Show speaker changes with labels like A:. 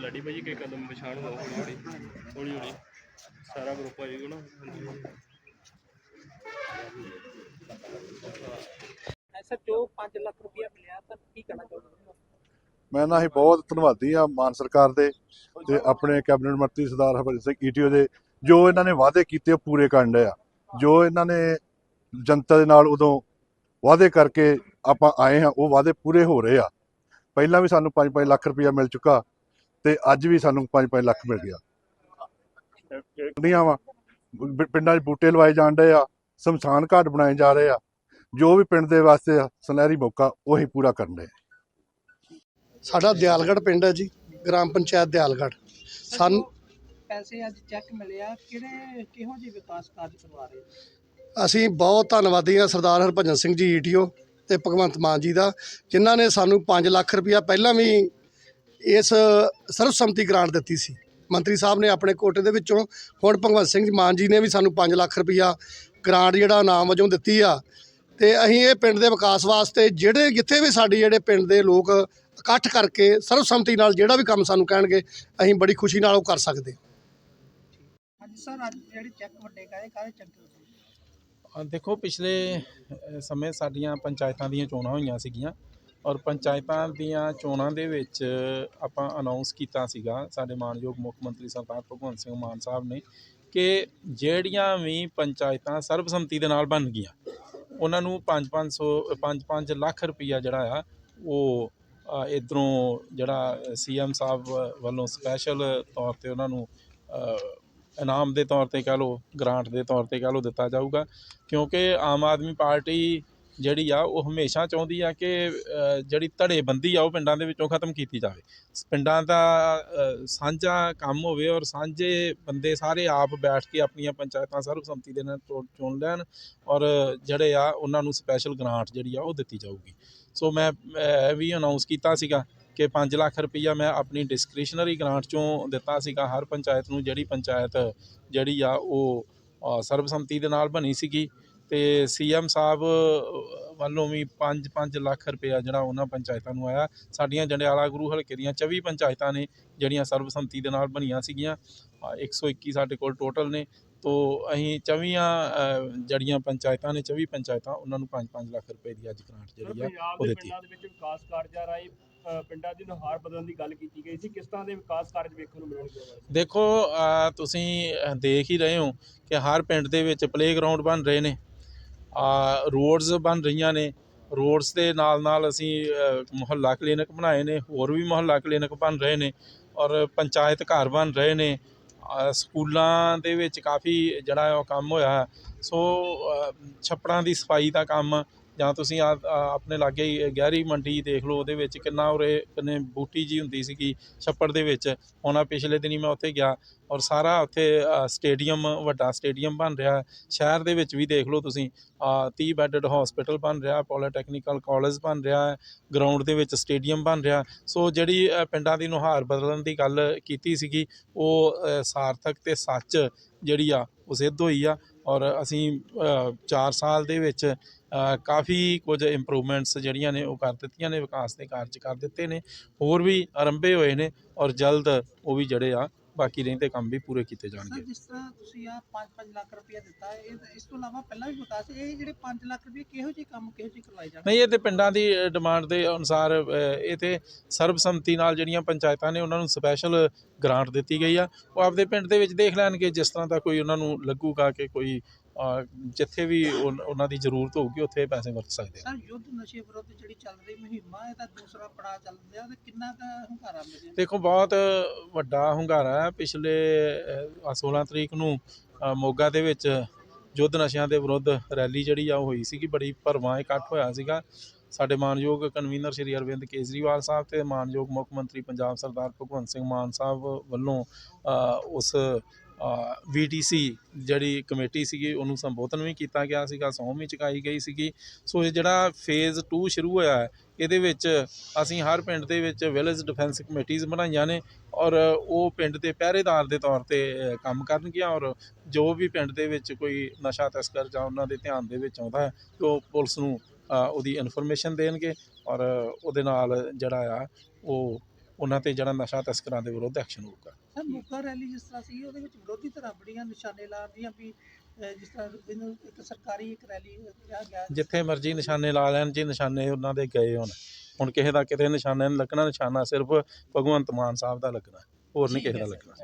A: ਲੜੀ ਭਾਜੀ ਕੇ ਕਦਮ ਪਛਾਣ ਲਓ? ਹੌਲੀ ਹੌਲੀ ਹੌਲੀ ਹੌਲੀ। ਸਾਰਾ ਗਰੁੱਪ ਆ ਜਾਊਗਾ ਨਾ। ਹਾਂਜੀ
B: ਐਸਾ ਜੋ 5 ਲੱਖ ਰੁਪਇਆ ਮਿਲਿਆ ਤਾਂ ਕੀ ਕਰਨਾ ਚਾਹੁੰਦੇ ਹੋ?
C: ਮੈਂ ਨਾ ਹੀ ਬਹੁਤ ਧੰਨਵਾਦੀ ਆ ਮਾਨ ਸਰਕਾਰ ਦੇ ਤੇ ਆਪਣੇ ਕੈਬਨਿਟ ਮੰਤਰੀ ਸਰਦਾਰ ਹਰਭਜਨ ਸਿੰਘ ਈਟੀਓ ਦੇ। ਜੋ ਇਹਨਾਂ ਨੇ ਵਾਅਦੇ ਕੀਤੇ ਉਹ ਪੂਰੇ ਕਰਨ ਆ। ਜੋ ਇਹਨਾਂ ਨੇ ਜਨਤਾ ਦੇ ਨਾਲ ਉਦੋਂ ਵਾਅਦੇ ਕਰਕੇ ਆਪਾਂ ਆਏ ਹਾਂ ਉਹ ਵਾਅਦੇ ਪੂਰੇ ਹੋ ਰਹੇ ਆ। ਪਹਿਲਾਂ ਵੀ ਸਾਨੂੰ 5-5 ਲੱਖ ਰੁਪਇਆ ਮਿਲ ਚੁੱਕਾ ਤੇ ਅੱਜ ਵੀ ਸਾਨੂੰ 5-5 ਲੱਖ ਮਿਲ ਗਿਆ। ਵਾ ਪਿੰਡਾਂ 'ਚ ਬੂਟੇ ਲਵਾਏ ਜਾਣ ਡਏ ਆ ਸ਼ਮਸ਼ਾਨ ਘਾਟ ਬਣਾਏ ਜਾ ਰਹੇ ਆ ਜੋ ਵੀ ਪਿੰਡ ਦੇ ਵਾਸਤੇ ਆ, ਸੁਨਹਿਰੀ ਮੌਕਾ ਉਹੀ ਪੂਰਾ ਕਰਨ ਡਏ।
D: ਸਾਡਾ ਦਿਆਲਗੜ੍ਹ ਪਿੰਡ ਹੈ ਜੀ ਗ੍ਰਾਮ ਪੰਚਾਇਤ ਦਿਆਲਗੜ੍ਹ। ਸਾਨੂੰ
B: ਪੈਸੇ ਅੱਜ ਚੈੱਕ ਮਿਲਿਆ ਕਿਹੜੇ ਕਿਹੋ ਜਿਹੇ ਵਿਕਾਸ ਕਾਰਜ ਕਰਵਾ ਰਹੇ
D: ਅਸੀਂ ਬਹੁਤ ਧੰਨਵਾਦੀ ਹਾਂ ਸਰਦਾਰ ਹਰਭਜਨ ਸਿੰਘ ਜੀ ਈਟੀਓ ਤੇ ਭਗਵੰਤ ਮਾਨ ਜੀ ਦਾ, ਜਿਨ੍ਹਾਂ ਨੇ ਸਾਨੂੰ 5 ਲੱਖ ਰੁਪਇਆ ਪਹਿਲਾਂ ਵੀ ਇਸ ਸਰਬਸੰਮਤੀ ਗ੍ਰਾਂਟ ਦਿੱਤੀ ਸੀ। ਮੰਤਰੀ ਸਾਹਿਬ ਨੇ ਆਪਣੇ ਕੋਟੇ ਦੇ ਵਿੱਚੋਂ, ਹੁਣ ਭਗਵੰਤ ਸਿੰਘ ਮਾਨ ਜੀ ਨੇ ਵੀ ਸਾਨੂੰ 5 ਲੱਖ ਰੁਪਇਆ ਗ੍ਰਾਂਟ ਜਿਹੜਾ ਨਾਮ ਵਜੋਂ ਦਿੱਤੀ ਆ। ਤੇ ਅਸੀਂ ਇਹ ਪਿੰਡ ਦੇ ਵਿਕਾਸ ਵਾਸਤੇ ਜਿਹੜੇ ਜਿੱਥੇ ਵੀ ਸਾਡੇ ਜਿਹੜੇ ਪਿੰਡ ਦੇ ਲੋਕ ਇਕੱਠ ਕਰਕੇ ਸਰਬਸੰਮਤੀ ਨਾਲ ਜਿਹੜਾ ਵੀ ਕੰਮ ਸਾਨੂੰ ਕਹਿਣਗੇ, ਅਸੀਂ ਬੜੀ ਖੁਸ਼ੀ ਨਾਲ ਉਹ ਕਰ ਸਕਦੇ ਹਾਂ।
B: ਹਾਂਜੀ ਸਰ, ਅੱਜ ਜਿਹੜੇ ਚੈੱਕ ਵੱਡੇ ਕਾਹਦੇ ਕਾਹਦੇ ਚੈੱਕ
E: ਦੇਖੋ, ਪਿਛਲੇ ਸਮੇਂ ਸਾਡੀਆਂ ਪੰਚਾਇਤਾਂ ਦੀਆਂ ਚੋਣਾਂ ਹੋਈਆਂ ਸੀਗੀਆਂ ਔਰ ਪੰਚਾਇਤਾਂ ਦੀਆਂ ਚੋਣਾਂ ਦੇ ਵਿੱਚ ਆਪਾਂ ਅਨਾਉਂਸ ਕੀਤਾ ਸੀਗਾ, ਸਾਡੇ ਮਾਨਯੋਗ ਮੁੱਖ ਮੰਤਰੀ ਸਰਦਾਰ ਭਗਵੰਤ ਸਿੰਘ ਮਾਨ ਸਾਹਿਬ ਨੇ ਕਿ ਜਿਹੜੀਆਂ ਵੀ ਪੰਚਾਇਤਾਂ ਸਰਬਸੰਮਤੀ ਦੇ ਨਾਲ ਬਣ ਗਈਆਂ, ਉਹਨਾਂ ਨੂੰ 5-500 5-5 ਲੱਖ ਰੁਪਈਆ ਜਿਹੜਾ ਆ, ਉਹ ਇਧਰੋਂ ਜਿਹੜਾ ਸੀਐਮ ਸਾਹਿਬ ਵੱਲੋਂ ਸਪੈਸ਼ਲ ਤੌਰ ਤੇ ਉਹਨਾਂ ਨੂੰ ਇਨਾਮ ਦੇ ਤੌਰ ਤੇ ਕਹਿ ਲਓ ਗਰਾਂਟ ਦੇ ਤੌਰ ਤੇ ਕਹਿ ਲਓ ਦਿੱਤਾ ਜਾਊਗਾ, ਕਿਉਂਕਿ ਆਮ ਆਦਮੀ ਪਾਰਟੀ ਜਿਹੜੀ ਆ, ਉਹ ਹਮੇਸ਼ਾ ਚਾਹੁੰਦੀ ਆ ਕਿ ਜਿਹੜੀ ਧੜੇਬੰਦੀ ਆ, ਉਹ ਪਿੰਡਾਂ ਦੇ ਵਿੱਚੋਂ ਖਤਮ ਕੀਤੀ ਜਾਵੇ। ਪਿੰਡਾਂ ਦਾ ਸਾਂਝਾ ਕੰਮ ਹੋਵੇ ਔਰ ਸਾਂਝੇ ਬੰਦੇ ਸਾਰੇ ਆਪ ਬੈਠ ਕੇ ਆਪਣੀਆਂ ਪੰਚਾਇਤਾਂ ਸਰਬਸੰਮਤੀ ਦੇ ਨਾਲ ਚੁਣ- ਚੁਣ ਲੈਣ ਔਰ ਜਿਹੜੇ ਆ, ਉਹਨਾਂ ਨੂੰ ਸਪੈਸ਼ਲ ਗ੍ਰਾਂਟ ਜਿਹੜੀ ਆ, ਉਹ ਦਿੱਤੀ ਜਾਊਗੀ। ਸੋ ਮੈਂ ਇਹ ਵੀ ਅਨਾਉਂਸ ਕੀਤਾ ਸੀਗਾ ਕਿ 5 ਲੱਖ ਰੁਪਈਆ ਮੈਂ ਆਪਣੀ ਡਿਸਕ੍ਰਿਸ਼ਨਰੀ ਗ੍ਰਾਂਟ ਚੋਂ ਦਿੱਤਾ ਸੀਗਾ। ਹਰ ਪੰਚਾਇਤ ਨੂੰ ਜਿਹੜੀ ਪੰਚਾਇਤ ਜਿਹੜੀ ਆ ਉਹ ਸਰਬਸੰਮਤੀ ਦੇ ਨਾਲ ਬਣੀ ਸੀਗੀ ਤੇ ਸੀਐਮ ਸਾਹਿਬ ਵੱਲੋਂ ਵੀ 5-5 ਲੱਖ ਰੁਪਇਆ ਜਿਹੜਾ ਉਹਨਾਂ ਪੰਚਾਇਤਾਂ ਨੂੰ ਆਇਆ। ਸਾਡੀਆਂ ਜੰਡਿਆਲਾ ਗੁਰੂ ਹਲਕੇ ਦੀਆਂ 24 ਪੰਚਾਇਤਾਂ ਨੇ ਜਿਹੜੀਆਂ ਸਰਬਸੰਮਤੀ ਦੇ ਨਾਲ ਬਣੀਆਂ ਸੀਗੀਆਂ। ਅ, 121 ਸਾਡੇ ਕੋਲ ਟੋਟਲ ਨੇ। ਤੋ ਅਸੀਂ 24 ਜੜੀਆਂ ਪੰਚਾਇਤਾਂ ਨੇ 24 ਪੰਚਾਇਤਾਂ ਉਹਨਾਂ ਨੂੰ 5-5 ਲੱਖ ਰੁਪਏ ਦੀ ਅੱਜ ਗ੍ਰਾਂਟ ਜਿਹੜੀ ਆ
A: ਪੰਜਾਬ
E: ਉਹ
A: ਦੇ
E: ਦਿੱਤੀ।
A: ਪਿੰਡਾਂ ਦੇ ਵਿੱਚ ਵਿਕਾਸ ਕਾਰਜਾਂ ਰਾਹੀਂ ਅ, ਪਿੰਡਾਂ ਦੀ ਨੁਹਾਰ ਬਦਲਣ ਦੀ ਗੱਲ ਕੀਤੀ ਗਈ ਸੀ। ਕਿਸ ਤਰ੍ਹਾਂ ਦੇ ਵਿਕਾਸ ਕਾਰਜ ਵੇਖਣ ਨੂੰ ਮਿਲਣਗੇ
E: ਦੇਖੋ ਤੁਸੀਂ ਦੇਖ ਹੀ ਰਹੇ ਹੋ ਕਿ ਹਰ ਪਿੰਡ ਦੇ ਵਿੱਚ ਪਲੇਗਰਾਉਂਡ ਬਣ ਰਹੇ ਨੇ। ਰੋਡਸ ਬਣ ਰਹੀਆਂ ਨੇ। ਰੋਡਸ ਦੇ ਨਾਲ ਨਾਲ ਅਸੀਂ ਮੁਹੱਲਾ ਕਲੀਨਿਕ ਬਣਾਏ ਨੇ। ਹੋਰ ਵੀ ਮੁਹੱਲਾ ਕਲੀਨਿਕ ਬਣ ਰਹੇ ਨੇ ਔਰ ਪੰਚਾਇਤ ਘਰ ਬਣ ਰਹੇ ਨੇ। ਸਕੂਲਾਂ ਦੇ ਵਿੱਚ ਕਾਫੀ ਜਿਹੜਾ ਉਹ ਕੰਮ ਹੋਇਆ। ਹੈ। ਸੋ ਛੱਪੜਾਂ ਦੀ ਸਫ਼ਾਈ ਦਾ ਕੰਮ ਜਾਂ ਤੁਸੀਂ ਆ, ਆਪਣੇ ਲਾਗੇ ਹੀ ਗਹਿਰੀ ਮੰਡੀ ਦੇਖ ਲਓ, ਉਹਦੇ ਵਿੱਚ ਕਿੰਨਾ ਉਰੇ, ਕਿੰਨੇ ਬੂਟੀ ਜੀ ਹੁੰਦੀ ਸੀਗੀ ਛੱਪੜ ਦੇ ਵਿੱਚ। ਹੁਣ ਆਹ ਪਿਛਲੇ ਦਿਨੀ ਮੈਂ ਉੱਥੇ ਗਿਆ ਔਰ ਸਾਰਾ ਉੱਥੇ ਸਟੇਡੀਅਮ, ਵੱਡਾ ਸਟੇਡੀਅਮ ਬਣ ਰਿਹਾ। ਸ਼ਹਿਰ ਦੇ ਵਿੱਚ ਵੀ ਦੇਖ ਲਓ ਤੁਸੀਂ 30 ਬੈੱਡਡ ਹਸਪੀਟਲ ਬਣ ਰਿਹਾ, ਪੋਲੀਟੈਕਨੀਕਲ ਕਾਲਜ ਬਣ ਰਿਹਾ, ਗਰਾਊਂਡ ਦੇ ਵਿੱਚ ਸਟੇਡੀਅਮ ਬਣ ਰਿਹਾ। ਸੋ ਜਿਹੜੀ ਪਿੰਡਾਂ ਦੀ ਨੁਹਾਰ ਬਦਲਣ ਦੀ ਗੱਲ ਕੀਤੀ ਸੀਗੀ, ਉਹ ਸਾਰਥਕ ਤੇ ਸੱਚ ਜਿਹੜੀ ਆ, ਉਹ ਸਿੱਧ ਹੋਈ ਆ। ਔਰ ਅਸੀਂ ਚਾਰ ਸਾਲ ਦੇ ਵਿੱਚ ਕਾਫੀ ਕੁਝ ਇੰਪਰੂਵਮੈਂਟਸ ਜਿਹੜੀਆਂ ਨੇ ਉਹ ਕਰ ਦਿੱਤੀਆਂ ਨੇ, ਵਿਕਾਸ ਦੇ ਕਾਰਜ ਕਰ ਦਿੱਤੇ ਨੇ, ਹੋਰ ਵੀ ਆਰੰਭੇ ਹੋਏ ਨੇ ਔਰ ਜਲਦ ਉਹ ਵੀ ਜਿਹੜੇ ਆ ਬਾਕੀ ਰਹਿੰਦੇ ਕੰਮ ਵੀ ਪੂਰੇ ਕੀਤੇ
B: ਸਰ
E: ਜਾਣਗੇ
B: ਜਿਸ ਤਰ੍ਹਾਂ ਤੁਸੀਂ ਆ 5-5 ਲੱਖ ਰੁਪਇਆ ਦਿੱਤਾ ਇਹ ਇਸ ਤੋਂ ਇਲਾਵਾ ਪਹਿਲਾਂ ਵੀ ਵਿਕਾਸ ਇਹ ਜਿਹੜੇ 5 ਲੱਖ ਰੁਪਏ ਕਿਹੋ ਜਿਹੇ ਕੰਮ ਕਿਹੋ ਜਿਹੇ ਕਰਵਾਏ ਜਾਣ
E: ਨਹੀਂ ਇਹ ਤੇ ਪਿੰਡਾਂ ਦੀ ਡਿਮਾਂਡ ਦੇ ਅਨੁਸਾਰ ਅ, ਇਹ ਤੇ ਸਰਬਸੰਮਤੀ ਨਾਲ ਜਿਹੜੀਆਂ ਪੰਚਾਇਤਾਂ ਨੇ ਉਹਨਾਂ ਨੂੰ ਸਪੈਸ਼ਲ ਗ੍ਰਾਂਟ ਦਿੱਤੀ ਗਈ ਆ। ਉਹ ਆਪਦੇ ਪਿੰਡ ਦੇ ਵਿੱਚ ਦੇਖ ਲੈਣਗੇ ਜਿਸ ਤਰ੍ਹਾਂ ਦਾ ਕੋਈ ਉਹਨਾਂ ਨੂੰ ਲੱਗੂਗਾ ਕਿ ਕੋਈ ਜਿੱਥੇ ਵੀ ਉਹਨਾਂ ਦੀ ਜ਼ਰੂਰਤ ਹੋਊਗੀ ਉੱਥੇ ਪੈਸੇ ਵਰਤ ਸਕਦੇ ਆ।
B: ਸਰ ਯੁੱਧ ਨਸ਼ੇ ਵਿਰੁੱਧ ਜਿਹੜੀ ਚੱਲ ਰਹੀ ਮੁਹਿੰਮ ਆ ਇਹਦਾ ਦੂਸਰਾ ਪੜਾਅ ਚੱਲ ਰਿਹਾ ਤੇ ਕਿੰਨਾ ਕੁ ਹੁੰਗਾਰਾ ਮਿਲ ਰਿਹਾ
E: ਦੇਖੋ ਬਹੁਤ ਵੱਡਾ ਹੁੰਗਾਰਾ ਹੈ। ਪਿਛਲੇ ਅ, 16 ਤਰੀਕ ਨੂੰ ਮੋਗਾ ਦੇ ਵਿੱਚ ਯੁੱਧ ਨਸ਼ਿਆਂ ਦੇ ਵਿਰੁੱਧ ਰੈਲੀ ਜਿਹੜੀ ਆ ਉਹ ਹੋਈ ਸੀਗੀ। ਬੜੀ ਭਰਵਾਂ ਇਕੱਠ ਹੋਇਆ ਸੀਗਾ। ਸਾਡੇ ਮਾਨਯੋਗ ਕਨਵੀਨਰ ਸ਼੍ਰੀ ਅਰਵਿੰਦ ਕੇਜਰੀਵਾਲ ਸਾਹਿਬ ਤੇ ਮਾਨਯੋਗ ਮੁੱਖ ਮੰਤਰੀ ਪੰਜਾਬ ਸਰਦਾਰ ਭਗਵੰਤ ਸਿੰਘ ਮਾਨ ਸਾਹਿਬ ਵੱਲੋਂ ਉਸ ਵੀਟੀਸੀ ਜਿਹੜੀ ਕਮੇਟੀ ਸੀਗੀ, ਉਹਨੂੰ ਸੰਬੋਧਨ ਵੀ ਕੀਤਾ ਗਿਆ ਸੀਗਾ ਸਹੁੰ ਵੀ ਚੁਕਾਈ ਗਈ ਸੀਗੀ। ਸੋ ਇਹ ਜਿਹੜਾ ਫੇਜ਼ 2 ਸ਼ੁਰੂ ਹੋਇਆ ਇਹਦੇ ਵਿੱਚ ਅਸੀਂ ਹਰ ਪਿੰਡ ਦੇ ਵਿੱਚ ਵਿਲੇਜ ਡਿਫੈਂਸ ਕਮੇਟੀਆਂ ਬਣਾਈਆਂ ਨੇ ਔਰ ਉਹ ਪਿੰਡ ਦੇ ਪਹਿਰੇਦਾਰ ਦੇ ਤੌਰ ਤੇ ਕੰਮ ਕਰਨਗੀਆਂ ਔਰ ਜੋ ਵੀ ਪਿੰਡ ਦੇ ਵਿੱਚ ਕੋਈ ਨਸ਼ਾ ਤਸਕਰ ਜਾਂ ਉਹਨਾਂ ਦੇ ਧਿਆਨ ਦੇ ਵਿੱਚ ਆਉਂਦਾ ਹੈ, ਤੇ ਉਹ ਪੁਲਿਸ ਨੂੰ ਉਹਦੀ ਇਨਫੋਰਮੇਸ਼ਨ ਦੇਣਗੇ ਔਰ ਉਹਦੇ ਨਾਲ ਜਿਹੜਾ ਆ, ਉਹ ਉਹਨਾਂ ਤੇ ਜਿਹੜਾ ਨਸ਼ਾ ਤਸਕਰਾਂ ਦੇ ਵਿਰੁੱਧ ਐਕਸ਼ਨ ਹੋਊਗਾ।
B: ਸਰ ਮੋਗਾ ਰੈਲੀ ਜਿਸ ਤਰ੍ਹਾਂ ਸੀ ਉਹਦੇ ਵਿੱਚ ਵਿਰੋਧੀ ਧਿਰਾਂ ਬੜੀਆਂ ਨਿਸ਼ਾਨੇ ਲਾਉਂਦੀਆਂ ਵੀ ਅਹ, ਜਿਸ ਤਰ੍ਹਾਂ ਇਹਨੂੰ ਇੱਕ ਸਰਕਾਰੀ ਇੱਕ ਰੈਲੀ ਕਿਹਾ ਗਿਆ।
E: ਜਿੱਥੇ ਮਰਜ਼ੀ ਨਿਸ਼ਾਨੇ ਲਾ ਲੈਣ ਜੀ ਨਿਸ਼ਾਨੇ ਉਹਨਾਂ ਦੇ ਗਏ ਹੁਣ। ਹੁਣ ਕਿਸੇ ਦਾ ਕਿਤੇ ਨਿਸ਼ਾਨੇ ਨਹੀਂ ਲੱਗਣਾ ਨਿਸ਼ਾਨਾ ਸਿਰਫ ਭਗਵੰਤ ਮਾਨ ਸਾਹਿਬ ਦਾ ਲੱਗਣਾ ਹੋਰ ਨਹੀਂ ਕਿਸੇ ਦਾ ਲੱਗਣਾ।